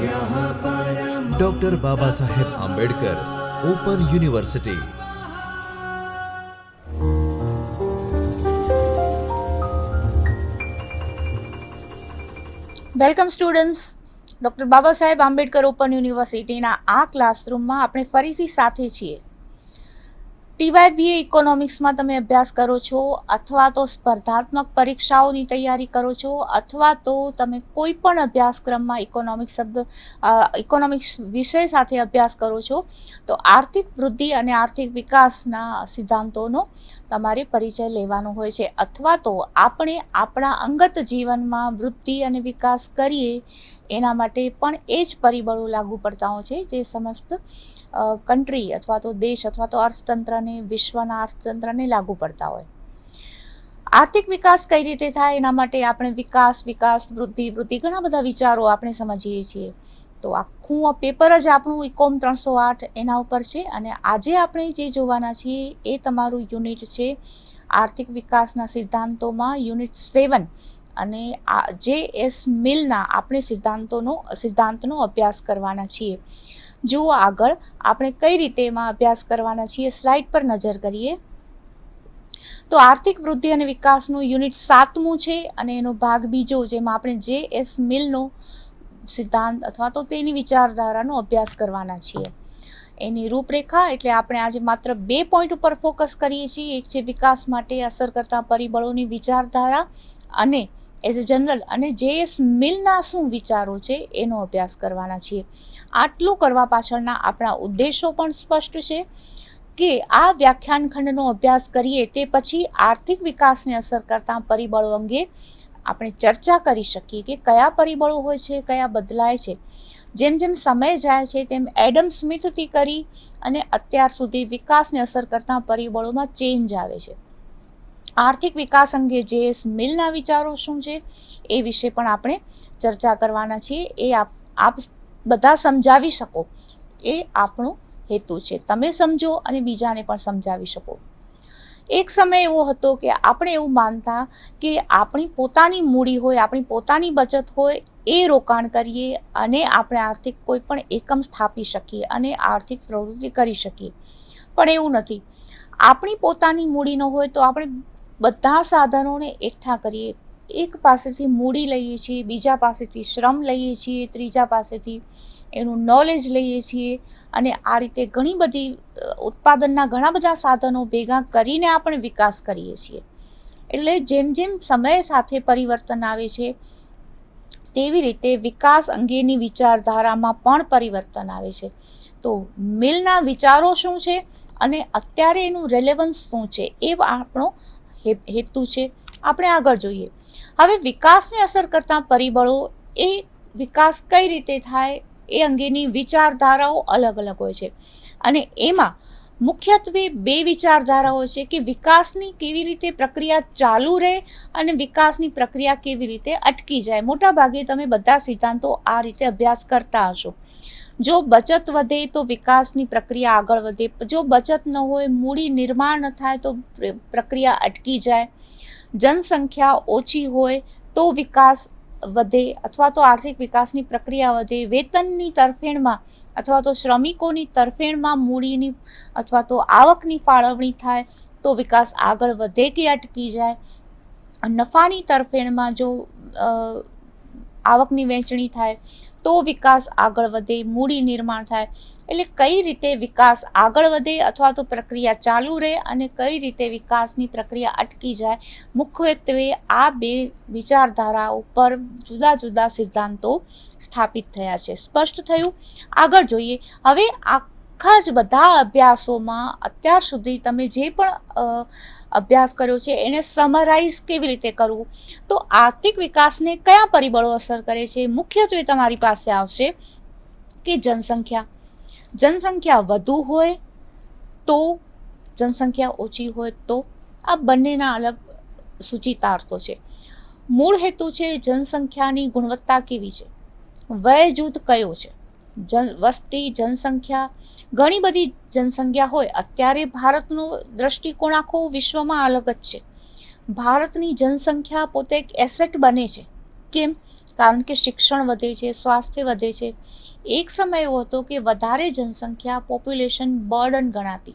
Doctor Baba Saheb Ambedkar open university welcome students doctor Baba Saheb Ambedkar open યુનિવર્સિટીના આ ક્લાસરૂમમાં આપણે ફરીથી સાથે છીએ. ટીવાયબીએ ઇકોનોમિક્સમાં તમે અભ્યાસ કરો છો અથવા તો સ્પર્ધાત્મક પરીક્ષાઓની તૈયારી કરો છો અથવા તો તમે કોઈ પણ અભ્યાસક્રમમાં ઇકોનોમિક્સ શબ્દ ઇકોનોમિક્સ વિષય સાથે અભ્યાસ કરો છો, તો આર્થિક વૃદ્ધિ અને આર્થિક વિકાસના સિદ્ધાંતોનો તમારે પરિચય લેવાનો હોય છે. અથવા તો આપણે આપણા અંગત જીવનમાં વૃદ્ધિ અને વિકાસ કરીએ, એના માટે પણ એ જ પરિબળો લાગુ પડતા હોય છે જે સમસ્ત કન્ટ્રી અથવા તો દેશ અથવા તો અર્થતંત્રને, વિશ્વના અર્થતંત્રને લાગુ પડતા હોય. આર્થિક વિકાસ કઈ રીતે થાય એના માટે આપણે વિકાસ વિકાસ, વૃદ્ધિ વૃદ્ધિ ઘણા બધા વિચારો આપણે સમજીએ છીએ. તો આખું પેપર જ આપણું ઇકોમ ત્રણસો આઠ એના ઉપર છે અને આજે આપણે જે જોવાના છીએ એ તમારું યુનિટ છે આર્થિક વિકાસના સિદ્ધાંતોમાં યુનિટ સેવન અને જે એસ મિલના આપણે સિદ્ધાંતોનો, સિદ્ધાંતનો અભ્યાસ કરવાના છીએ. જુઓ આગળ, આપણે કઈ રીતે એમાં અભ્યાસ કરવાના છીએ? સ્લાઇડ પર નજર કરીએ. તો આર્થિક વૃદ્ધિ અને વિકાસનું યુનિટ સાતમું છે અને એનો ભાગ બીજો, જેમાં આપણે જે એસ મિલનો સિદ્ધાંત અથવા તો તેની વિચારધારાનો અભ્યાસ કરવાના છીએ. એની રૂપરેખા એટલે આપણે આજે માત્ર બે પોઈન્ટ ઉપર ફોકસ કરીએ છીએ. એક છે વિકાસ માટે અસર કરતા પરિબળોની વિચારધારા અને એઝ અ જનરલ અને જે એસ મિલના શું વિચારો છે, એનો અભ્યાસ કરવાના છીએ. આટલું કરવા પાછળના આપણા ઉદ્દેશો પણ સ્પષ્ટ છે કે આ વ્યાખ્યાન ખંડનો અભ્યાસ કરીએ તે પછી આર્થિક વિકાસને અસર કરતા પરિબળો અંગે આપણે ચર્ચા કરી શકીએ કે કયા પરિબળો હોય છે, કયા બદલાય છે. જેમ જેમ સમય જાય છે, તેમ એડમ સ્મિથથી કરી અને અત્યાર સુધી વિકાસને અસર કરતા પરિબળોમાં ચેન્જ આવે છે. આર્થિક વિકાસ અંગે જે મિલના વિચારો શું છે એ વિશે પણ આપણે ચર્ચા કરવાના છીએ. એ આપ આપ બધા સમજાવી શકો. એ આપણો હેતુ છે. તમે સમજો અને બીજાને પણ સમજાવી શકો. એક સમય એવો હતો કે આપણે એવું માનતા કે આપણી પોતાની મૂડી હોય, આપણી પોતાની બચત હોય એ રોકાણ કરીએ અને આપણે આર્થિક કોઈ પણ એકમ સ્થાપી શકીએ અને આર્થિક પ્રવૃત્તિ કરી શકીએ. પણ એવું નથી. આપણી પોતાની મૂડી ન હોય તો આપણે બધા સાધનોને એકઠા કરીએ, એક પાસેથી મૂડી લઈએ છીએ, બીજા પાસેથી શ્રમ લઈએ છીએ, ત્રીજા પાસેથી એનું નોલેજ લઈએ છીએ અને આ રીતે ઘણી બધી ઉત્પાદનના ઘણા બધા સાધનો ભેગા કરીને આપણે વિકાસ કરીએ છીએ. એટલે જેમ જેમ સમય સાથે પરિવર્તન આવે છે, તેવી રીતે વિકાસ અંગેની વિચારધારામાં પણ પરિવર્તન આવે છે. તો મિલના વિચારો શું છે અને અત્યારે એનું રેલેવન્સ શું છે એ આપણો હેતુ છે. આપણે આગળ જોઈએ. હવે વિકાસને અસર કરતા પરિબળો એ વિકાસ કઈ રીતે થાય એ અંગેની વિચારધારાઓ અલગ અલગ હોય છે. અને એમાં મુખ્યત્વે બે વિચારધારાઓ છે કે વિકાસની કેવી રીતે પ્રક્રિયા ચાલુ રહે અને વિકાસની પ્રક્રિયા કેવી રીતે અટકી જાય. મોટાભાગે તમે બધા સિદ્ધાંતો આ રીતે અભ્યાસ કરતા હશો. જો બચત વધે તો વિકાસની પ્રક્રિયા આગળ વધે. જો બચત ન હોય, મૂડી નિર્માણ ન થાય તો પ્રક્રિયા અટકી જાય. જનસંખ્યા ઓછી હોય તો વિકાસ વધે અથવા તો આર્થિક વિકાસની પ્રક્રિયા વધે. વેતનની તરફેણમાં અથવા તો શ્રમિકોની તરફેણમાં મૂડીની અથવા તો આવકની ફાળવણી થાય તો વિકાસ આગળ વધે કે અટકી જાય. નફાની તરફેણમાં જો આવકની વહેંચણી થાય તો વિકાસ આગળ વધે, મૂડી નિર્માણ થાય. એટલે કઈ રીતે વિકાસ આગળ વધે અથવા તો પ્રક્રિયા ચાલુ રહે અને કઈ રીતે વિકાસની પ્રક્રિયા અટકી જાય, મુખ્યત્વે આ બે વિચારધારા ઉપર જુદા જુદા સિદ્ધાંતો સ્થાપિત થયા છે. સ્પષ્ટ થયું? આગળ જોઈએ. હવે આખા જ બધા અભ્યાસોમાં અત્યાર સુધી તમે જે પણ અભ્યાસ કર્યો છે એને સમરાઇઝ કેવી રીતે કરવું? તો આર્થિક વિકાસને કયા પરિબળો અસર કરે છે? મુખ્યત્વે તમારી પાસે આવશે કે જનસંખ્યા. જનસંખ્યા વધુ હોય તો, જનસંખ્યા ઓછી હોય તો આ બંનેના અલગ સૂચિતાર્થો છે. મૂળ હેતુ છે જનસંખ્યાની ગુણવત્તા કેવી છે? વય જૂથ કયો છે? જન વસ્તી, જનસંખ્યા, ઘણી બધી જનસંખ્યા હોય, અત્યારે ભારતનો દ્રષ્ટિકોણ આખો વિશ્વમાં અલગ જ છે. ભારતની જનસંખ્યા પોતે એક એસેટ બને છે. કેમ? કારણ કે શિક્ષણ વધે છે, સ્વાસ્થ્ય વધે છે. એક સમય એવો હતો કે વધારે જનસંખ્યા પોપ્યુલેશન બર્ડન ગણાતી.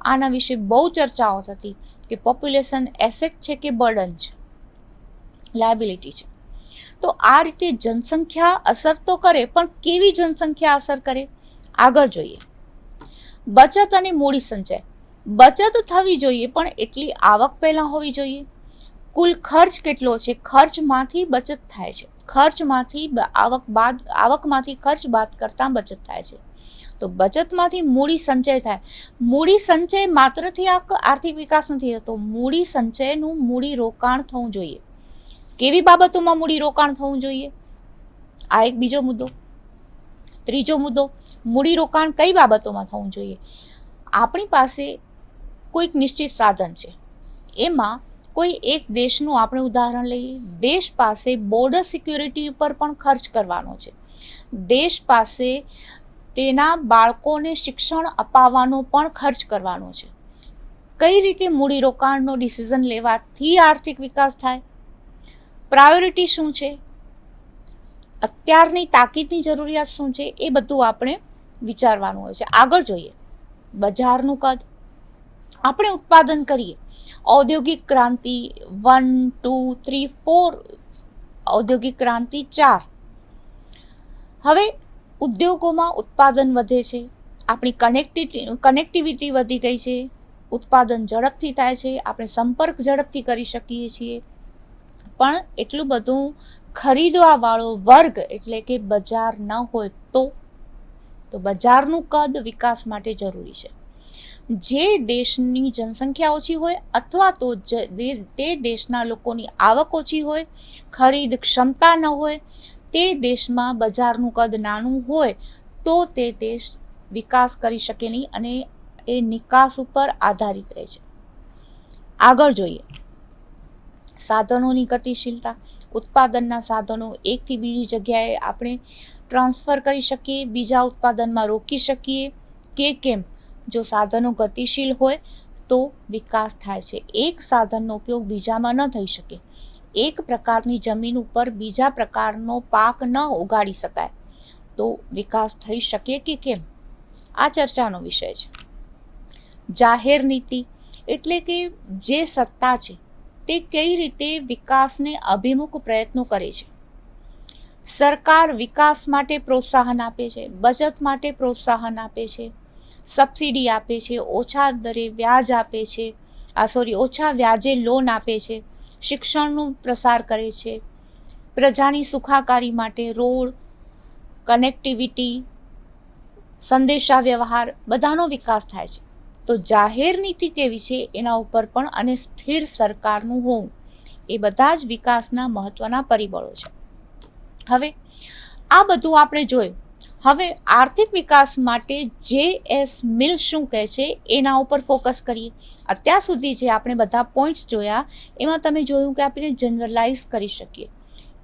આના વિશે બહુ ચર્ચાઓ થતી કે પોપ્યુલેશન એસેટ છે કે બર્ડન છે? લાયબિલિટી છે. તો આ રીતે જનસંખ્યા અસર તો કરે, પણ કેવી જનસંખ્યા અસર કરે? આગળ જોઈએ. બચત અને મૂડી સંચય. બચત થવી જોઈએ, પણ એટલી આવક પહેલાં હોવી જોઈએ. કુલ ખર્ચ કેટલો છે? ખર્ચમાંથી બચત થાય છે. ખર્ચમાંથી આવક બાદ, આવકમાંથી ખર્ચ બાદ કરતાં બચત થાય છે. તો બચતમાંથી મૂડી સંચય થાય. મૂડી સંચય માત્રથી આર્થિક વિકાસ નથી થતો. મૂડી સંચયનું મૂડી રોકાણ થવું જોઈએ. કેવી બાબતોમાં મૂડી રોકાણ થવું જોઈએ? આ એક બીજો મુદ્દો. ત્રીજો મુદ્દો, મૂડી રોકાણ કઈ બાબતોમાં થવું જોઈએ? આપણી પાસે કોઈક નિશ્ચિત સાધન છે. એમાં કોઈ એક દેશનું આપણે ઉદાહરણ લઈએ. દેશ પાસે બોર્ડર સિક્યુરિટી ઉપર પણ ખર્ચ કરવાનો છે. દેશ પાસે તેના બાળકોને શિક્ષણ અપાવવાનો પણ ખર્ચ કરવાનો છે. કઈ રીતે મૂડીરોકાણનો ડિસિઝન લેવાથી આર્થિક વિકાસ થાય? પ્રાયોરિટી શું છે? અત્યારની તાકીદની જરૂરિયાત શું છે? એ બધું આપણે વિચારવાનું હોય છે. આગળ જોઈએ. બજારનું કદ. આપણે ઉત્પાદન કરીએ. ઔદ્યોગિક ક્રાંતિ વન, ટુ, થ્રી, ફોર. ઔદ્યોગિક ક્રાંતિ ચાર. હવે ઉદ્યોગોમાં ઉત્પાદન વધે છે. આપણી કનેક્ટિવિટી કનેક્ટિવિટી વધી ગઈ છે. ઉત્પાદન ઝડપથી થાય છે. આપણે સંપર્ક ઝડપથી કરી શકીએ છીએ. પણ એટલું બધું ખરીદવાવાળો વર્ગ એટલે કે બજાર ન હોય તો તો બજારનું કદ વિકાસ માટે જરૂરી છે. જે દેશની જનસંખ્યા ઓછી હોય અથવા તો તે દેશના લોકોની આવક ઓછી હોય, ખરીદ ક્ષમતા ન હોય, તે દેશમાં બજારનું કદ નાનું હોય, તો તે દેશ વિકાસ કરી શકે નહીં અને એ નિકાસ ઉપર આધારિત રહે છે. આગળ જોઈએ. સાધનોની ગતિશીલતા, ઉત્પાદનના સાધનો એકથી બીજી જગ્યાએ આપણે ટ્રાન્સફર કરી શકીએ, બીજા ઉત્પાદનમાં રોકી શકીએ કે કેમ? જો સાધનો ગતિશીલ હોય તો વિકાસ થાય છે. એક સાધનનો ઉપયોગ બીજામાં ન થઈ શકે. એક પ્રકારની જમીન ઉપર બીજા પ્રકારનો પાક ન ઉગાડી શકાય. તો વિકાસ થઈ શકે કે કેમ? આ ચર્ચાનો વિષય છે. જાહેર નીતિ એટલે કે જે સત્તા છે તે કઈ રીતે વિકાસને અભિમુખ પ્રયત્નો કરે છે? સરકાર વિકાસ માટે પ્રોત્સાહન આપે છે, બચત માટે પ્રોત્સાહન આપે છે, સબસિડી આપે છે, ઓછા દરે વ્યાજ આપે છે, આ સોરી ઓછા વ્યાજે લોન આપે છે, શિક્ષણનું પ્રસાર કરે છે, પ્રજાની સુખાકારી માટે રોડ કનેક્ટિવિટી સંદેશા વ્યવહાર બધાનો વિકાસ થાય છે. તો જાહેર નીતિ કેવી છે એના ઉપર પણ અને સ્થિર સરકારનું હોવું, એ બધા જ વિકાસના મહત્વના પરિબળો છે. હવે, આ બધું આપણે જોયું. હવે આર્થિક વિકાસ માટે જે એસ મિલ શું કહે છે એના ઉપર ફોકસ કરીએ. અત્યાર સુધી જે આપણે બધા પોઈન્ટ્સ જોયા, એમાં તમે જોયું કે આપણે જનરલાઇઝ કરી શકીએ.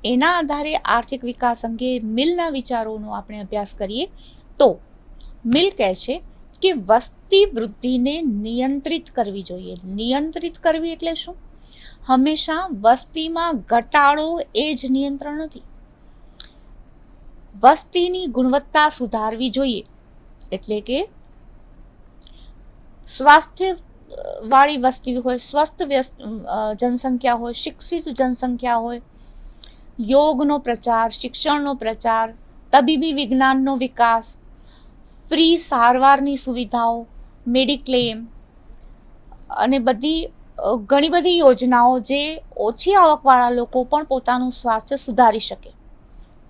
એના આધારે આર્થિક વિકાસ અંગે મિલના વિચારોનો આપણે અભ્યાસ કરીએ. તો, મિલ કહે છે કે વસ્તી વૃદ્ધિને નિયંત્રિત કરવી જોઈએ. નિયંત્રિત કરવી એટલે શું? હંમેશા વસ્તીમાં ઘટાડો એ જ નિયંત્રણ નથી. વસ્તીની ગુણવત્તા સુધારવી જોઈએ. એટલે કે સ્વાસ્થ્ય વાળી વસ્તી હોય, સ્વસ્થ જનસંખ્યા હોય, શિક્ષિત જનસંખ્યા હોય, યોગનો પ્રચાર, શિક્ષણનો પ્રચાર, તબીબી વિજ્ઞાનનો વિકાસ ફ્રી સારવારની સુવિધાઓ મેડિક્લેમ અને બધી ઘણી બધી યોજનાઓ જે ઓછી આવકવાળા લોકો પણ પોતાનું સ્વાસ્થ્ય સુધારી શકે.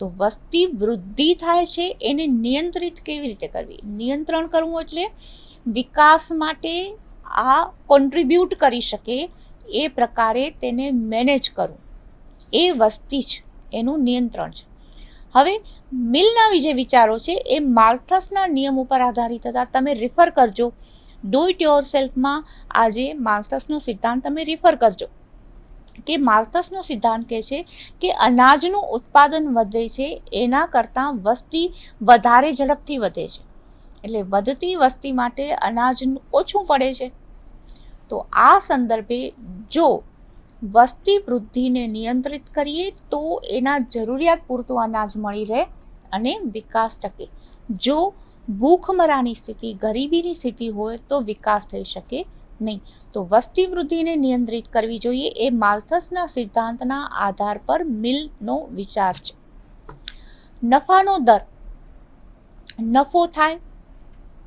તો વસ્તી વૃદ્ધિ થાય છે એને નિયંત્રિત કેવી રીતે કરવી? નિયંત્રણ કરવું એટલે વિકાસ માટે આ કોન્ટ્રીબ્યુટ કરી શકે એ પ્રકારે તેને મેનેજ કરવું. એ વસ્તી જ, એનું નિયંત્રણ છે. હવે મિલના જે વિચારો છે, એ માર્થસના નિયમ ઉપર આધારિત હતા. તમે રિફર કરજો. ડુ ઇટ યોર સેલ્ફમાં આજે માલ્થસનો સિદ્ધાંત તમે રિફર કરજો. કે માર્થસનો સિદ્ધાંત કહે છે કે અનાજનું ઉત્પાદન વધે છે, એના કરતાં વસ્તી વધારે ઝડપથી વધે છે. એટલે વધતી વસ્તી માટે અનાજનું ઓછું પડે છે. તો આ સંદર્ભે જો વસ્તી વૃદ્ધિને નિયંત્રિત કરીએ તો એના જરૂરિયાત પૂરતું અનાજ મળી રહે અને વિકાસ ટકે. જો ભૂખમરાની સ્થિતિ ગરીબીની સ્થિતિ હોય તો વિકાસ થઈ શકે નહીં. તો વસ્તી વૃદ્ધિને નિયંત્રિત કરવી જોઈએ એ માલ્થસના સિદ્ધાંતના આધાર પર મિલનો વિચાર છે. નફાનો દર નફો થાય,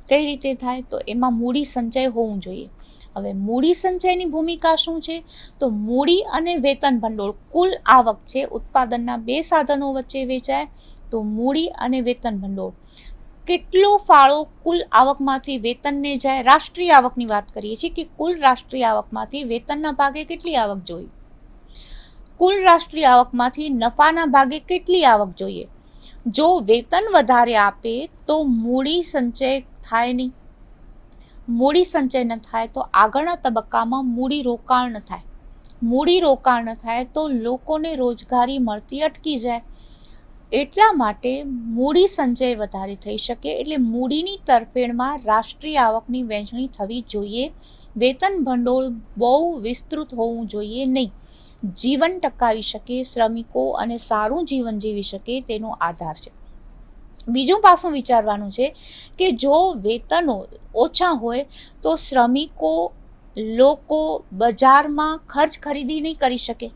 કઈ રીતે થાય તો એમાં મૂડી સંચય હોવું જોઈએ. હવે મૂડી સંચયની ભૂમિકા શું છે? તો મૂડી અને વેતન ભંડોળ કુલ આવક છે ઉત્પાદનના બે સાધનો વચ્ચે વેચાય, તો મૂડી અને વેતન ભંડોળ. કેટલો ફાળો કુલ આવકમાંથી વેતનને જાય? રાષ્ટ્રીય આવકની વાત કરીએ છીએ કે કુલ રાષ્ટ્રીય આવકમાંથી વેતનના ભાગે કેટલી આવક જોઈએ કુલ રાષ્ટ્રીય આવકમાંથી નફાના ભાગે કેટલી આવક જોઈએ? જો વેતન વધારે આપે તો મૂડી સંચય થાય નહીં. મૂડી સંચય ન થાય તો આગળના તબક્કામાં મૂડી રોકાણ ન થાય. મૂડી રોકાણ ન થાય તો લોકોને રોજગારી મળતી અટકી જાય. એટલા માટે મૂડી સંચય વધારે થઈ શકે એટલે મૂડીની તરફેણમાં રાષ્ટ્રીય આવકની વહેંચણી થવી જોઈએ. વેતન ભંડોળ બહુ વિસ્તૃત હોવું જોઈએ નહીં. જીવન ટકાવી શકે, શ્રમિકો અને સારું જીવન જીવી શકે તેનો આધાર છે. બીજું પાસું વિચારવાનું છે કે જો વેતનો ઓછા હોય તો શ્રમિકો લોકો બજારમાં ખર્ચ ખરીદી નહીં કરી શકે.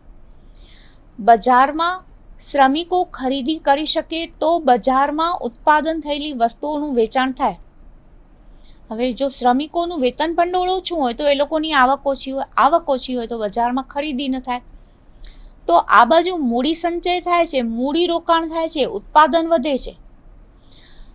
બજારમાં શ્રમિકો ખરીદી કરી શકે તો બજારમાં ઉત્પાદન થયેલી વસ્તુઓનું વેચાણ થાય. હવે જો શ્રમિકોનું વેતન ભંડોળ ઓછું હોય તો એ લોકોની આવક ઓછી હોય, આવક ઓછી હોય તો બજારમાં ખરીદી ન થાય. તો આ બાજુ મૂડી સંચય થાય છે, મૂડી રોકાણ થાય છે, ઉત્પાદન વધે છે.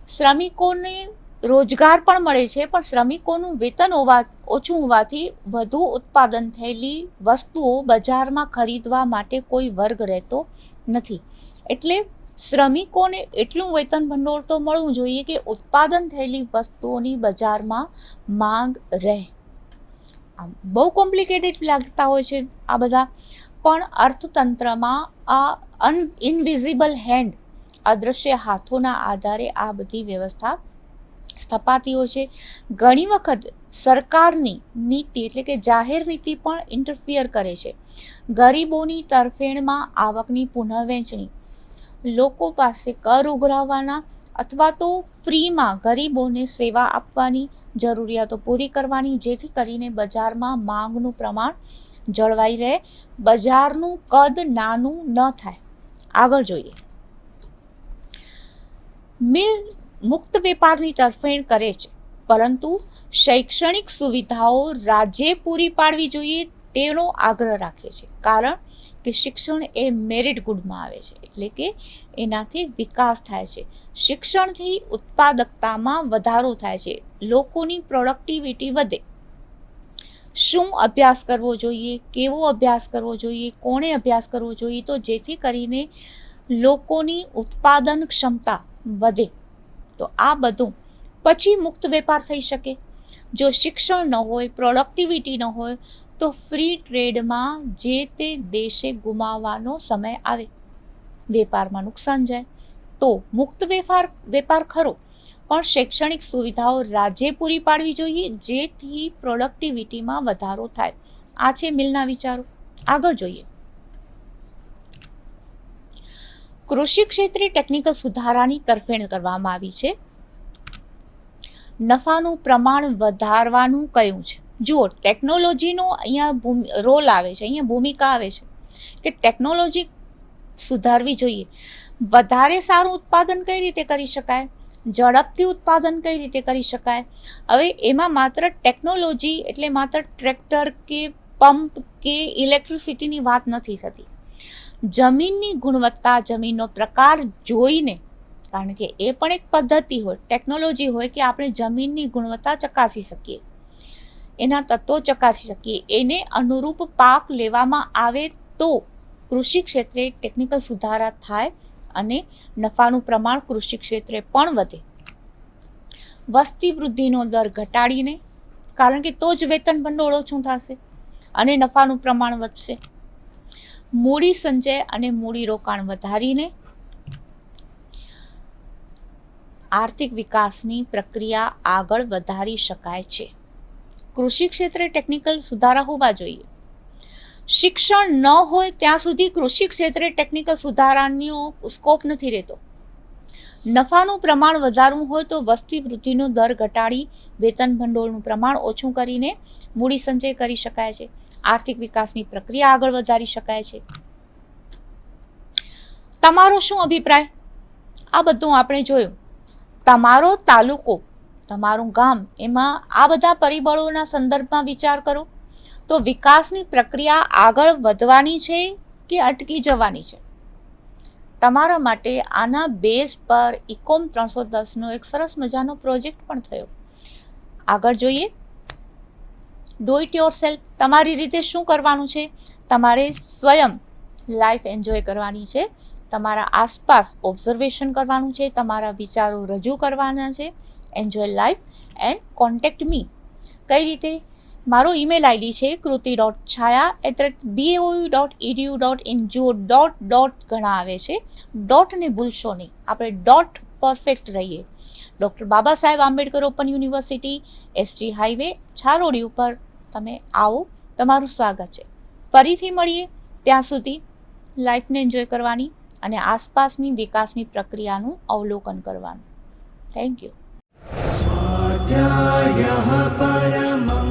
શ્રમિકોને રોજગાર પણ મળે છે, પણ શ્રમિકોનું વેતન હોવા, ઓછું હોવાથી વધુ ઉત્પાદન થયેલી વસ્તુઓ બજારમાં ખરીદવા માટે કોઈ વર્ગ રહેતો નથી. એટલે શ્રમિકોને એટલું વેતન ભંડોળ તો મળવું જોઈએ કે ઉત્પાદન થયેલી વસ્તુઓની બજારમાં માંગ રહે. આમ બહુ કોમ્પ્લિકેટેડ લાગતા હોય છે આ બધા. પણ અર્થતંત્રમાં આ અન ઇનવિઝિબલ હેન્ડ અદૃશ્ય હાથોના આધારે આ બધી વ્યવસ્થા સ્થપાતી હોય છે. ઘણી વખત સરકારની નીતિ એટલે કે જાહેર નીતિ પણ ઇન્ટરફિયર કરે છે. ગરીબોની તરફેણમાં આવકની પુનઃવહેંચણી લોકો પાસે કર ઉઘરાવવાના અથવા તો ફ્રીમાં ગરીબોને સેવા આપવાની જરૂરિયાતો પૂરી કરવાની, જેથી કરીને બજારમાં માંગનું પ્રમાણ જળવાઈ રહે. બજારનું કદ નાનું ન થાય. આગળ જોઈએ. મિલ મુક્ત વેપારની તરફેણ કરે છે. પરંતુ શૈક્ષણિક સુવિધાઓ રાજ્યે પૂરી પાડવી જોઈએ તેનો આગ્રહ રાખે છે. કારણ કે શિક્ષણ એ મેરિટ ગુડમાં આવે છે. એટલે કે એનાથી વિકાસ થાય છે. શિક્ષણથી ઉત્પાદકતામાં વધારો થાય છે. લોકોની પ્રોડક્ટિવિટી વધે. શું અભ્યાસ કરવો જોઈએ? કેવો અભ્યાસ કરવો જોઈએ? કોણે અભ્યાસ કરવો જોઈએ? તો જેથી કરીને લોકોની ઉત્પાદન ક્ષમતા વધે. તો આ બધું પછી મુક્ત વેપાર થઈ શકે. જો શિક્ષણ ન હોય પ્રોડક્ટિવિટી ન હોય, તો ફ્રી ટ્રેડમાં જે તે દેશે ગુમાવવાનો સમય આવે. વેપારમાં નુકસાન જાય. તો મુક્ત વેપાર વેપાર ખરો. પણ શૈક્ષણિક સુવિધાઓ રાજ્યે પૂરી પાડવી જોઈએ, જેથી પ્રોડક્ટિવિટીમાં વધારો થાય. આ છે મિલના વિચારો. આગળ જોઈએ. કૃષિ ક્ષેત્રે ટેકનિકલ સુધારાની તરફેણ કરવામાં આવી છે. નફાનું પ્રમાણ વધારવાનું કયું છે? જુઓ ટેકનોલોજીનો અહીંયા રોલ આવે છે, અહીંયા ભૂમિકા આવે છે કે ટેકનોલોજી સુધારવી જોઈએ. વધારે સારું ઉત્પાદન કઈ રીતે કરી શકાય? ઝડપથી ઉત્પાદન કઈ રીતે કરી શકાય? હવે એમાં માત્ર ટેકનોલોજી એટલે માત્ર ટ્રેક્ટર કે પંપ કે ઇલેક્ટ્રિસિટીની વાત નથી થતી. જમીનની ગુણવત્તા, જમીનનો પ્રકાર જોઈને, કારણ કે એ પણ એક પદ્ધતિ હોય, ટેકનોલોજી હોય કે આપણે જમીનની ગુણવત્તા ચકાસી શકીએ. એના તત્વો ચકાસી શકીએ. એને અનુરૂપ પાક લેવામાં આવે તો કૃષિ ક્ષેત્રે ટેકનિકલ સુધારા થાય અને નફાનું પ્રમાણ કૃષિ ક્ષેત્રે પણ વધે. વસ્તી વૃદ્ધિનો દર ઘટાડીને, કારણ કે તો જ વેતન ભંડોળ ઓછું થશે અને નફાનું પ્રમાણ વધશે. મૂડી સંચય અને મૂડી રોકાણ વધારીને આર્થિક વિકાસની પ્રક્રિયા આગળ વધારી શકાય છે. કૃષિ ક્ષેત્રે ટેકનિકલ સુધારા હોવા જોઈએ. શિક્ષણ ન હોય ત્યાં સુધી કૃષિ ક્ષેત્રે ટેકનિકલ સુધારાનો સ્કોપ નથી રહેતો. નફાનું પ્રમાણ વધારવું હોય તો વસ્તી વૃદ્ધિનો દર ઘટાડી, વેતન ભંડોળનું પ્રમાણ ઓછું કરીને મૂડી સંચય કરી શકાય છે. આર્થિક વિકાસની પ્રક્રિયા આગળ વધારી શકાય છે. તમારો શું અભિપ્રાય? આ બધું આપણે જોયું. તમારો તાલુકો, તમારું ગામ, એમાં આ બધા પરિબળોના સંદર્ભમાં વિચાર કરો. તો વિકાસની પ્રક્રિયા આગળ વધવાની છે કે અટકી જવાની છે? તમારા માટે આના બેઝ પર ઇકોમ ત્રણસો દસનો એક સરસ મજાનો પ્રોજેક્ટ પણ થયો. આગળ જોઈએ. ડુ ઇટ યોર સેલ્ફ તમારી રીતે શું કરવાનું છે? તમારે સ્વયં લાઈફ એન્જોય કરવાની છે. તમારા આસપાસ ઓબ્ઝર્વેશન કરવાનું છે. તમારા વિચારો રજૂ કરવાના છે. Enjoy life and contact me કઈ રીતે? મારો ઈમેલ આઈડી છે Kruti dot Chhaya at rate BAOU dot EDU dot in જુઓ ડોટ ડોટ ઘણા આવે છે. ડોટને ભૂલશો નહીં. આપણે ડોટ પરફેક્ટ રહીએ. Doctor Baba Saheb Ambedkar open university ST highway Charodi ઉપર તમે આવો, તમારું સ્વાગત છે. ફરીથી મળીએ ત્યાં સુધી લાઈફને એન્જોય કરવાની અને આસપાસની વિકાસની પ્રક્રિયાનું અવલોકન કરવાનું. Thank you Parma